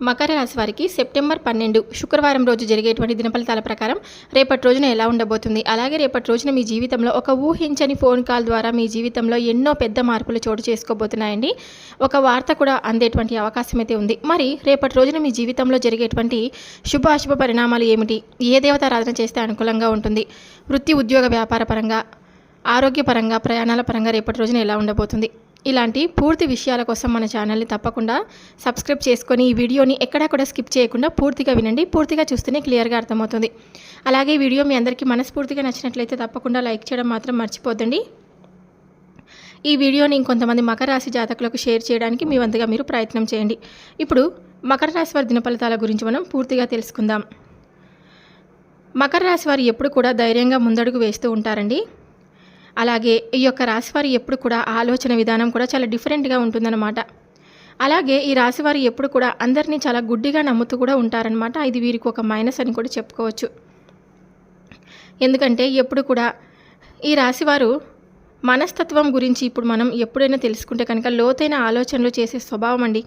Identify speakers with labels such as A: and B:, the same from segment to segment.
A: మకర రాశి వారికి సెప్టెంబర్ పన్నెండు శుక్రవారం రోజు జరిగేటువంటి దినఫలితాల ప్రకారం రేపటి రోజున ఎలా ఉండబోతుంది? అలాగే రేపటి రోజున మీ జీవితంలో ఒక ఊహించని ఫోన్ కాల్ ద్వారా మీ జీవితంలో ఎన్నో పెద్ద మార్పులు చోటు చేసుకోబోతున్నాయండి. ఒక వార్త కూడా అందేటువంటి అవకాశం అయితే ఉంది. మరి రేపటి రోజున మీ జీవితంలో జరిగేటువంటి శుభ అశుభ పరిణామాలు ఏమిటి? ఏ దేవతారాధన చేస్తే అనుకూలంగా ఉంటుంది? వృత్తి ఉద్యోగ వ్యాపార పరంగా ఆరోగ్యపరంగా ప్రయాణాల పరంగా రేపటి రోజున ఎలా ఉండబోతుంది? ఇలాంటి పూర్తి విషయాల కోసం మన ఛానల్ని తప్పకుండా సబ్స్క్రైబ్ చేసుకొని ఈ వీడియోని ఎక్కడా కూడా స్కిప్ చేయకుండా పూర్తిగా వినండి. పూర్తిగా చూస్తేనే క్లియర్గా అర్థమవుతుంది. అలాగే ఈ వీడియో మీ అందరికీ మనస్ఫూర్తిగా నచ్చినట్లయితే తప్పకుండా లైక్ చేయడం మాత్రం మర్చిపోద్దండి. ఈ వీడియోని ఇంకొంతమంది మకర రాశి జాతకులకు షేర్ చేయడానికి మీ వంతుగా మీరు ప్రయత్నం చేయండి. ఇప్పుడు మకర రాశి వారి దినఫలితాల గురించి మనం పూర్తిగా తెలుసుకుందాం. మకర రాశి వారు ఎప్పుడు కూడా ధైర్యంగా ముందడుగు వేస్తూ ఉంటారండి. అలాగే ఈ యొక్క రాశివారి ఎప్పుడు కూడా ఆలోచన విధానం కూడా చాలా డిఫరెంట్గా ఉంటుందన్నమాట. అలాగే ఈ రాశివారు ఎప్పుడు కూడా అందరినీ చాలా గుడ్డిగా నమ్ముతూ కూడా ఉంటారనమాట ఇది వీరికి ఒక మైనస్ అని కూడా చెప్పుకోవచ్చు. ఎందుకంటే ఎప్పుడు కూడా ఈ రాశివారు మనస్తత్వం గురించి ఇప్పుడు మనం ఎప్పుడైనా తెలుసుకుంటే కనుక లోతైన ఆలోచనలు చేసే స్వభావం అండి.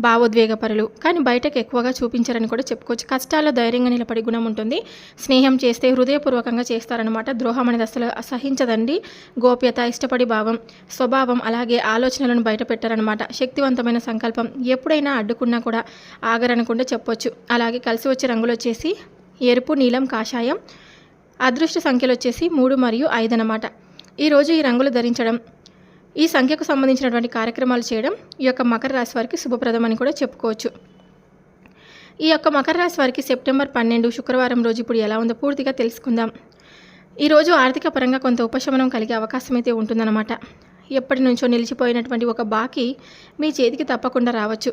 A: భావోద్వేగపరులు. కానీ బయటకు ఎక్కువగా చూపించారని కూడా చెప్పుకోవచ్చు. కష్టాల్లో ధైర్యంగా నిలబడి గుణం ఉంటుంది. స్నేహం చేస్తే హృదయపూర్వకంగా చేస్తారనమాట ద్రోహం అనేది అసలు అసహించదండి. గోప్యత ఇష్టపడి భావం స్వభావం అలాగే ఆలోచనలను బయట పెట్టారనమాట శక్తివంతమైన సంకల్పం ఎప్పుడైనా అడ్డుకున్నా కూడా ఆగరనకుండా చెప్పొచ్చు. అలాగే కలిసి వచ్చే రంగులు వచ్చేసి ఎరుపు నీలం కాషాయం అదృష్ట సంఖ్యలు వచ్చేసి మూడు మరియు ఐదు అనమాట ఈరోజు ఈ రంగులు ధరించడం ఈ సంఖ్యకు సంబంధించినటువంటి కార్యక్రమాలు చేయడం ఈ యొక్క మకర రాశి వారికి శుభప్రదమని కూడా చెప్పుకోవచ్చు. ఈ యొక్క మకర రాశి వారికి సెప్టెంబర్ పన్నెండు శుక్రవారం రోజు ఇప్పుడు ఎలా ఉందో పూర్తిగా తెలుసుకుందాం. ఈరోజు ఆర్థిక పరంగా కొంత ఉపశమనం కలిగే అవకాశం అయితే ఉంటుందన్నమాట. ఎప్పటి నుంచో నిలిచిపోయినటువంటి ఒక బాకీ మీ చేతికి తప్పకుండా రావచ్చు.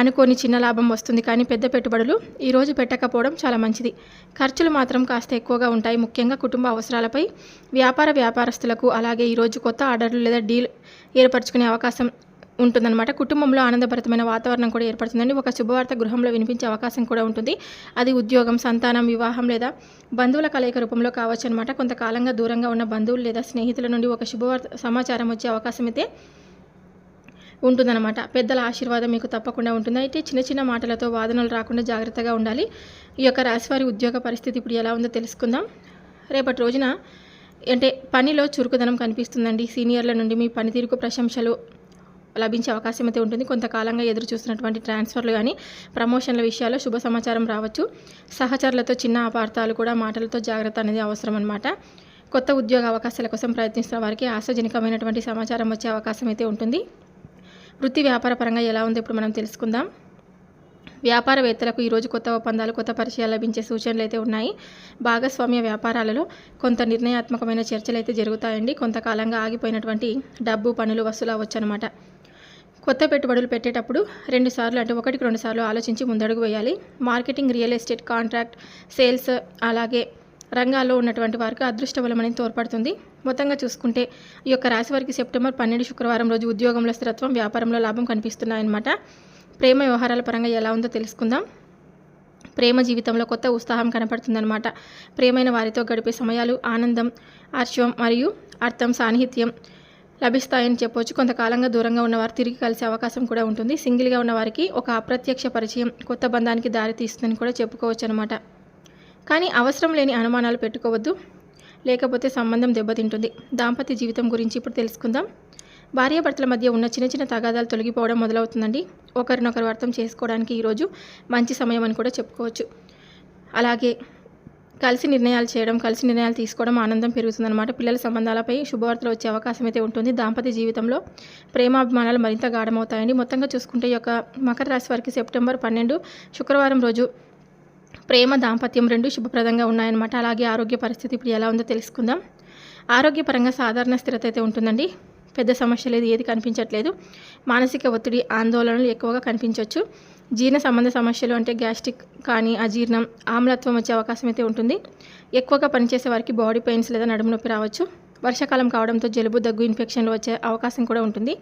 A: అనుకోని చిన్న లాభం వస్తుంది కానీ పెద్ద పెట్టుబడులు ఈరోజు పెట్టకపోవడం చాలా మంచిది. ఖర్చులు మాత్రం కాస్త ఎక్కువగా ఉంటాయి. ముఖ్యంగా కుటుంబ అవసరాలపై వ్యాపార వ్యాపారస్తులకు అలాగే ఈరోజు కొత్త ఆర్డర్లు లేదా డీల్ ఏర్పరచుకునే అవకాశం ఉంటుందన్నమాట. కుటుంబంలో ఆనందభరితమైన వాతావరణం కూడా ఏర్పడుతుందండి. ఒక శుభవార్త గృహంలో వినిపించే అవకాశం కూడా ఉంటుంది. అది ఉద్యోగం సంతానం వివాహం లేదా బంధువుల కలయిక రూపంలో కావచ్చు అనమాట కొంతకాలంగా దూరంగా ఉన్న బంధువులు లేదా స్నేహితుల నుండి ఒక శుభవార్త సమాచారం వచ్చే అవకాశం అయితే ఉంటుందన్నమాట. పెద్దల ఆశీర్వాదం మీకు తప్పకుండా ఉంటుంది. అయితే చిన్న చిన్న మాటలతో వాదనలు రాకుండా జాగ్రత్తగా ఉండాలి. ఈ యొక్క రాశివారి ఉద్యోగ పరిస్థితి ఇప్పుడు ఎలా ఉందో తెలుసుకుందాం. రేపటి రోజున అంటే పనిలో చురుకుదనం కనిపిస్తుందండి. సీనియర్ల నుండి మీ పనితీరుకు ప్రశంసలు లభించే అవకాశం అయితే ఉంటుంది. కొంతకాలంగా ఎదురు చూస్తున్నటువంటి ట్రాన్స్ఫర్లు కానీ ప్రమోషన్ల విషయాల్లో శుభ సమాచారం రావచ్చు. సహచరులతో చిన్న అపార్థాలు కూడా మాటలతో జాగ్రత్త అనేది అవసరం అనమాట కొత్త ఉద్యోగ అవకాశాల కోసం ప్రయత్నిస్తున్న వారికి ఆశాజనకమైనటువంటి సమాచారం వచ్చే అవకాశం అయితే ఉంటుంది. వృత్తి వ్యాపార పరంగా ఎలా ఉందో ఇప్పుడు మనం తెలుసుకుందాం. వ్యాపారవేత్తలకు ఈరోజు కొత్త ఒప్పందాలు కొత్త పరిచయాలు లభించే సూచనలు అయితే ఉన్నాయి. భాగస్వామ్య వ్యాపారాలలో కొంత నిర్ణయాత్మకమైన చర్చలు అయితే జరుగుతాయండి. కొంతకాలంగా ఆగిపోయినటువంటి డబ్బు పనులు వసూలు అవ్వచ్చనమాట కొత్త పెట్టుబడులు పెట్టేటప్పుడు రెండు సార్లు అంటే ఒకటికి రెండుసార్లు ఆలోచించి ముందడుగు వేయాలి. Marketing real estate contract sales అలాగే రంగాల్లో ఉన్నటువంటి వారికి అదృష్టబలమని అనేది తోడ్పడుతుంది. మొత్తంగా చూసుకుంటే ఈ యొక్క రాశి వారికి సెప్టెంబర్ పన్నెండు శుక్రవారం రోజు ఉద్యోగంలో స్థిరత్వం వ్యాపారంలో లాభం కనిపిస్తున్నాయన్నమాట. ప్రేమ వ్యవహారాల పరంగా ఎలా ఉందో తెలుసుకుందాం. ప్రేమ జీవితంలో కొత్త ఉత్సాహం కనపడుతుందన్నమాట. ప్రేమైన వారితో గడిపే సమయాలు ఆనందం హర్షం మరియు అర్థం సాన్నిహిత్యం లభిస్తాయని చెప్పొచ్చు. కొంతకాలంగా దూరంగా ఉన్నవారు తిరిగి కలిసే అవకాశం కూడా ఉంటుంది. సింగిల్గా ఉన్న వారికి ఒక అప్రత్యక్ష పరిచయం కొత్త బంధానికి దారి తీస్తుందని కూడా చెప్పుకోవచ్చు అనమాట కానీ అవసరం లేని అనుమానాలు పెట్టుకోవద్దు. లేకపోతే సంబంధం దెబ్బతింటుంది. దాంపత్య జీవితం గురించి ఇప్పుడు తెలుసుకుందాం. భార్యాభర్తల మధ్య ఉన్న చిన్న చిన్న తగాదాలు తొలగిపోవడం మొదలవుతుందండి. ఒకరినొకరు అర్థం చేసుకోవడానికి ఈరోజు మంచి సమయం అని కూడా చెప్పుకోవచ్చు. అలాగే కలిసి నిర్ణయాలు చేయడం కలిసి నిర్ణయాలు తీసుకోవడం ఆనందం పెరుగుతుందన్నమాట. పిల్లల సంబంధాలపై శుభవార్తలు వచ్చే అవకాశం అయితే ఉంటుంది. దాంపత్య జీవితంలో ప్రేమాభిమానాలు మరింత గాఢమవుతాయండి. మొత్తంగా చూసుకుంటే ఈ యొక్క మకర రాశి వారికి సెప్టెంబర్ పన్నెండు శుక్రవారం రోజు ప్రేమ దాంపత్యం రెండు శుభప్రదంగా ఉన్నాయన్నమాట. అలాగే ఆరోగ్య పరిస్థితి ఇప్పుడు ఎలా ఉందో తెలుసుకుందాం. ఆరోగ్యపరంగా సాధారణ స్థిరత అయితే ఉంటుందండి. పెద్ద సమస్య లేదు ఏది కనిపించట్లేదు. మానసిక ఒత్తిడి ఆందోళనలు ఎక్కువగా కనిపించవచ్చు జీర్ణ సంబంధ సమస్యలు అంటే గ్యాస్ట్రిక్ కానీ అజీర్ణం ఆమ్లత్వం వచ్చే అవకాశం అయితే ఉంటుంది. ఎక్కువగా పనిచేసే వారికి బాడీ పెయిన్స్ లేదా నడుము నొప్పి రావచ్చు. వర్షాకాలం కావడంతో జలుబు దగ్గు ఇన్ఫెక్షన్లు వచ్చే అవకాశం కూడా ఉంటుంది.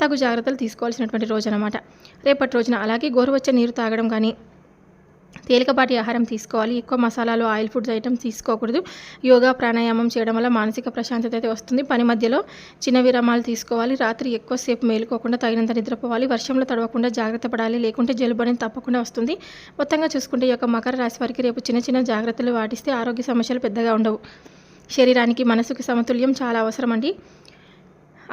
A: తగు జాగ్రత్తలు తీసుకోవాల్సినటువంటి రోజు అనమాట రేపటి రోజున అలాగే గోరువచ్చే నీరు తాగడం కానీ తేలికపాటి ఆహారం తీసుకోవాలి. ఎక్కువ మసాలాలు ఆయిల్ ఫుడ్స్ ఐటమ్స్ తీసుకోకూడదు. యోగా ప్రాణాయామం చేయడం వల్ల మానసిక ప్రశాంతత అయితే వస్తుంది. పని మధ్యలో చిన్న విరామాలు తీసుకోవాలి. రాత్రి ఎక్కువసేపు మేలుకోకుండా తగినంత నిద్రపోవాలి. వర్షంలో తడవకుండా జాగ్రత్త పడాలి. లేకుంటే జలుబు అనేది తప్పకుండా వస్తుంది. మొత్తంగా చూసుకుంటే ఈ యొక్క మకర రాశి వారికి రేపు చిన్న చిన్న జాగ్రత్తలు పాటిస్తే ఆరోగ్య సమస్యలు పెద్దగా ఉండవు. శరీరానికి మనసుకి సమతుల్యం చాలా అవసరం అండి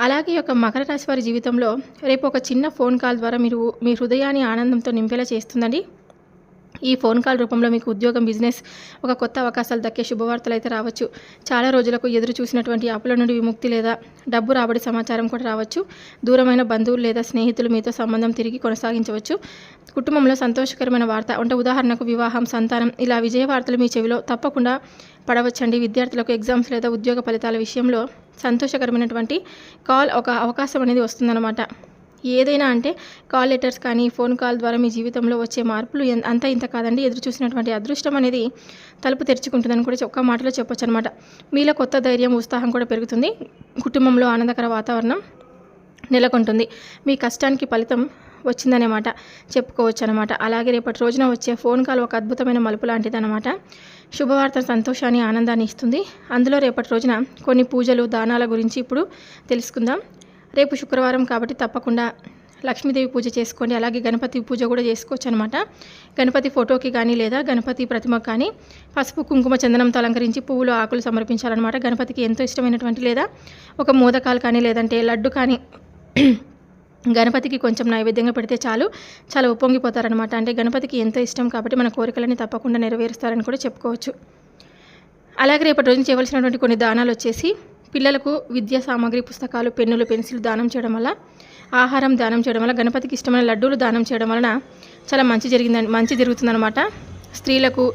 A: అలాగే యొక్క మకర రాశి వారి జీవితంలో రేపు ఒక చిన్న ఫోన్ కాల్ ద్వారా మీరు మీ హృదయాన్ని ఆనందంతో నింపేలా చేస్తుందండి. ఈ ఫోన్ కాల్ రూపంలో మీకు ఉద్యోగం బిజినెస్ ఒక కొత్త అవకాశాలు దక్కే శుభవార్తలు అయితే రావచ్చు. చాలా రోజులకు ఎదురు చూసినటువంటి అప్పుల నుండి విముక్తి లేదా డబ్బు రాబడి సమాచారం కూడా రావచ్చు. దూరమైన బంధువులు లేదా స్నేహితులు మీతో సంబంధం తిరిగి కొనసాగించవచ్చు. కుటుంబంలో సంతోషకరమైన వార్త అంటే ఉదాహరణకు వివాహం సంతానం ఇలా విజయ వార్తలు మీ చెవిలో తప్పకుండా పడవచ్చండి. విద్యార్థులకు ఎగ్జామ్స్ లేదా ఉద్యోగ ఫలితాల విషయంలో సంతోషకరమైనటువంటి కాల్ ఒక అవకాశం అనేది వస్తుందన్నమాట. ఏదైనా అంటే కాల్ లెటర్స్ కానీ ఫోన్ కాల్ ద్వారా మీ జీవితంలో వచ్చే మార్పులు అంత అంతా ఇంత కాదండి. ఎదురు చూసినటువంటి అదృష్టం అనేది తలుపు తెరుచుకుంటుందని కూడా ఒక్క మాటలో చెప్పొచ్చు అనమాట మీలో కొత్త ధైర్యం ఉత్సాహం కూడా పెరుగుతుంది. కుటుంబంలో ఆనందకర వాతావరణం నెలకొంటుంది. మీ కష్టానికి ఫలితం వచ్చిందనే మాట చెప్పుకోవచ్చు అనమాట అలాగే రేపటి రోజున వచ్చే ఫోన్ కాల్ ఒక అద్భుతమైన మలుపు లాంటిది అనమాట శుభవార్త సంతోషాన్ని ఆనందాన్ని ఇస్తుంది. అందులో రేపటి రోజున కొన్ని పూజలు దానాల గురించి ఇప్పుడు తెలుసుకుందాం. రేపు శుక్రవారం కాబట్టి తప్పకుండా లక్ష్మీదేవి పూజ చేసుకోండి. అలాగే గణపతి పూజ కూడా చేసుకోవచ్చు అనమాట గణపతి ఫోటోకి కానీ లేదా గణపతి ప్రతిమకు కానీ పసుపు కుంకుమ చందనంతో అలంకరించి పువ్వులు ఆకులు సమర్పించాలన్నమాట. గణపతికి ఎంతో ఇష్టమైనటువంటి లేదా ఒక మోదకాలు కానీ లేదంటే లడ్డు కానీ గణపతికి కొంచెం నైవేద్యంగా పెడితే చాలు చాలా ఉప్పొంగిపోతారనమాట అంటే గణపతికి ఎంతో ఇష్టం కాబట్టి మన కోరికలని తప్పకుండా నెరవేరుస్తారని కూడా చెప్పుకోవచ్చు. అలాగే రేపటి రోజు చేయవలసినటువంటి కొన్ని దానాలు వచ్చేసి పిల్లలకు విద్యా సామాగ్రి పుస్తకాలు పెన్నులు పెన్సిల్ దానం చేయడం వల్ల ఆహారం దానం చేయడం వల్ల గణపతికి ఇష్టమైన లడ్డూలు దానం చేయడం వలన చాలా మంచి జరిగిందని మంచి జరుగుతుందన్నమాట. స్త్రీలకు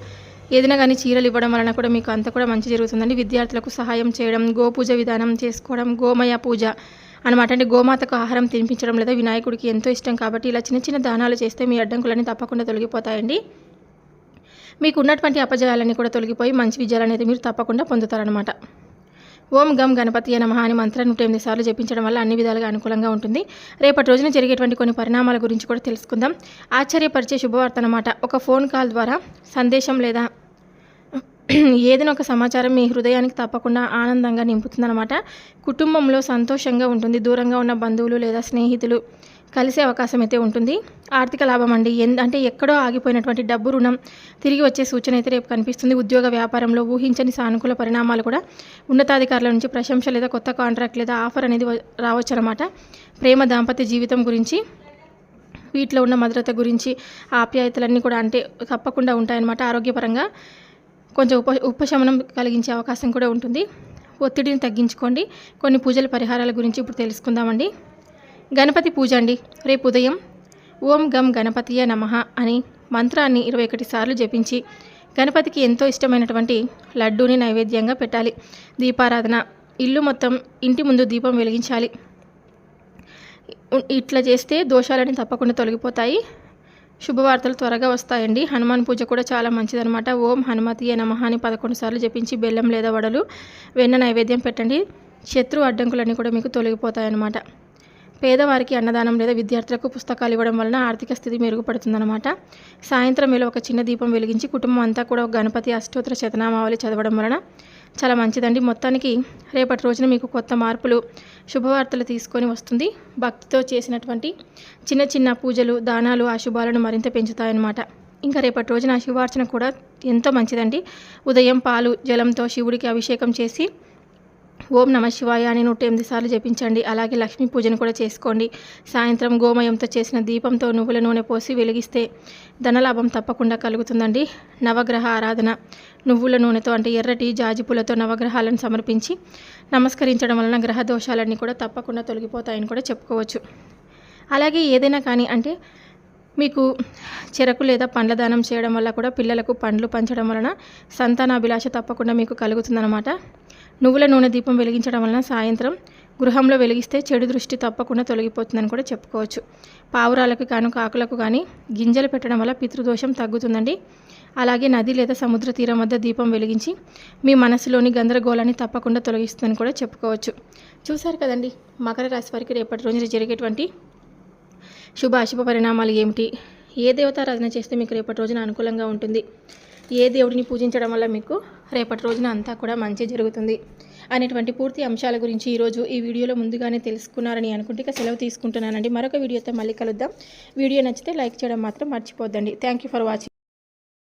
A: ఏదైనా కానీ చీరలు ఇవ్వడం వలన కూడా మీకు అంత కూడా మంచి జరుగుతుందండి. విద్యార్థులకు సహాయం చేయడం గోపూజ విధానం చేసుకోవడం గోమయ పూజ అనమాట అంటే గోమాతకు ఆహారం తినిపించడం లేదా వినాయకుడికి ఎంతో ఇష్టం కాబట్టి ఇలా చిన్న చిన్న దానాలు చేస్తే మీ అడ్డంకులన్నీ తప్పకుండా తొలగిపోతాయండి. మీకు ఉన్నటువంటి అపజయాలన్నీ కూడా తొలగిపోయి మంచి విజయాలు అనేది మీరు తప్పకుండా పొందుతారనమాట ఓం గం గణపతి నమ అని మంత్రాన్ని నూట ఎనిమిది సార్లు జపించడం వల్ల అన్ని విధాలుగా అనుకూలంగా ఉంటుంది. రేపటి రోజున జరిగేటువంటి కొన్ని పరిణామాల గురించి కూడా తెలుసుకుందాం. ఆశ్చర్యపరిచే శుభవార్త అనమాట ఒక ఫోన్ కాల్ ద్వారా సందేశం లేదా ఏదైనా ఒక సమాచారం మీ హృదయానికి తప్పకుండా ఆనందంగా నింపుతుందన్నమాట. కుటుంబంలో సంతోషంగా ఉంటుంది. దూరంగా ఉన్న బంధువులు లేదా స్నేహితులు కలిసే అవకాశం అయితే ఉంటుంది. ఆర్థిక లాభం అండి. అంటే ఎక్కడో ఆగిపోయినటువంటి డబ్బు రుణం తిరిగి వచ్చే సూచన అయితే రేపు కనిపిస్తుంది. ఉద్యోగ వ్యాపారంలో ఊహించని సానుకూల పరిణామాలు కూడా ఉన్నతాధికారుల నుంచి ప్రశంస లేదా కొత్త కాంట్రాక్ట్ లేదా ఆఫర్ అనేది రావచ్చు అనమాట ప్రేమ దాంపత్య జీవితం గురించి వీటిలో ఉన్న భద్రత గురించి ఆప్యాయతలన్నీ కూడా అంటే తప్పకుండా ఉంటాయన్నమాట. ఆరోగ్యపరంగా కొంచెం ఉప ఉపశమనం కలిగించే అవకాశం కూడా ఉంటుంది. ఒత్తిడిని తగ్గించుకోండి. కొన్ని పూజల పరిహారాల గురించి ఇప్పుడు తెలుసుకుందామండి. గణపతి పూజ అండి. రేపు ఉదయం ఓం గం గణపతియ నమః అని మంత్రాన్ని ఇరవై ఒకటి సార్లు జపించి గణపతికి ఎంతో ఇష్టమైనటువంటి లడ్డూని నైవేద్యంగా పెట్టాలి. దీపారాధన ఇల్లు మొత్తం ఇంటి ముందు దీపం వెలిగించాలి. ఇట్లా చేస్తే దోషాలని తప్పకుండా తొలగిపోతాయి. శుభవార్తలు త్వరగా వస్తాయండి. హనుమాన్ పూజ కూడా చాలా మంచిదనమాట ఓం హనుమతియ నమః అని పదకొండు సార్లు జపించి బెల్లం లేదా వడలు వెన్న నైవేద్యం పెట్టండి. శత్రు అడ్డంకులన్నీ కూడా మీకు తొలగిపోతాయన్నమాట. పేదవారికి అన్నదానం లేదా విద్యార్థులకు పుస్తకాలు ఇవ్వడం వలన ఆర్థిక స్థితి మెరుగుపడుతుందన్నమాట. సాయంత్రం వేళ ఒక చిన్న దీపం వెలిగించి కుటుంబం అంతా కూడా ఒక గణపతి అష్టోత్తర శతనామావళి చదవడం వలన చాలా మంచిదండి. మొత్తానికి రేపటి రోజున మీకు కొత్త మార్పులు శుభవార్తలు తీసుకొని వస్తుంది. భక్తితో చేసినటువంటి చిన్న చిన్న పూజలు దానాలు ఆ శుభాలను మరింత పెంచుతాయన్నమాట. ఇంకా రేపటి రోజున ఆ శివార్చన కూడా ఎంతో మంచిదండి. ఉదయం పాలు జలంతో శివుడికి అభిషేకం చేసి ఓం నమ శివాయ అని నూట ఎనిమిది సార్లు జపించండి. అలాగే లక్ష్మీ పూజను కూడా చేసుకోండి. సాయంత్రం గోమయంతో చేసిన దీపంతో నువ్వుల నూనె పోసి వెలిగిస్తే ధనలాభం తప్పకుండా కలుగుతుందండి. నవగ్రహ ఆరాధన. నువ్వుల నూనెతో అంటే ఎర్రటి జాజిపూలతో నవగ్రహాలను సమర్పించి నమస్కరించడం వలన గ్రహ దోషాలన్నీ కూడా తప్పకుండా తొలగిపోతాయని కూడా చెప్పుకోవచ్చు. అలాగే ఏదైనా కానీ అంటే మీకు చెరకు లేదా పండ్ల దానం చేయడం వల్ల కూడా పిల్లలకు పండ్లు పంచడం వలన సంతానాభిలాష తప్పకుండా మీకు కలుగుతుందన్నమాట. నువ్వుల నూనె దీపం వెలిగించడం వలన సాయంత్రం గృహంలో వెలిగిస్తే చెడు దృష్టి తప్పకుండా తొలగిపోతుందని కూడా చెప్పుకోవచ్చు. పావురాలకు కాను కాకులకు కానీ గింజలు పెట్టడం వల్ల పితృదోషం తగ్గుతుందండి. అలాగే నది లేదా సముద్ర తీరం వద్ద దీపం వెలిగించి మీ మనసులోని గందరగోళాన్ని తప్పకుండా తొలగిస్తుందని కూడా చెప్పుకోవచ్చు. చూశారు కదండి మకర రాశి వారికి రేపటి రోజున జరిగేటువంటి శుభ అశుభ పరిణామాలు ఏమిటి? ఏ దేవతారాధన చేస్తే మీకు రేపటి రోజున అనుకూలంగా ఉంటుంది? ఏ దేవుడిని పూజించడం వల్ల మీకు రేపటి రోజున అంతా కూడా మంచి జరుగుతుంది అనేటువంటి పూర్తి అంశాల గురించి ఈరోజు ఈ వీడియోలో ముందుగానే తెలుసుకున్నారని అనుకుంటే ఇక సెలవు తీసుకుంటున్నానండి. మరొక వీడియోతో మళ్ళీ కలుద్దాం. వీడియో నచ్చితే లైక్ చేయడం మాత్రం మర్చిపోద్దండి. Thank you for watching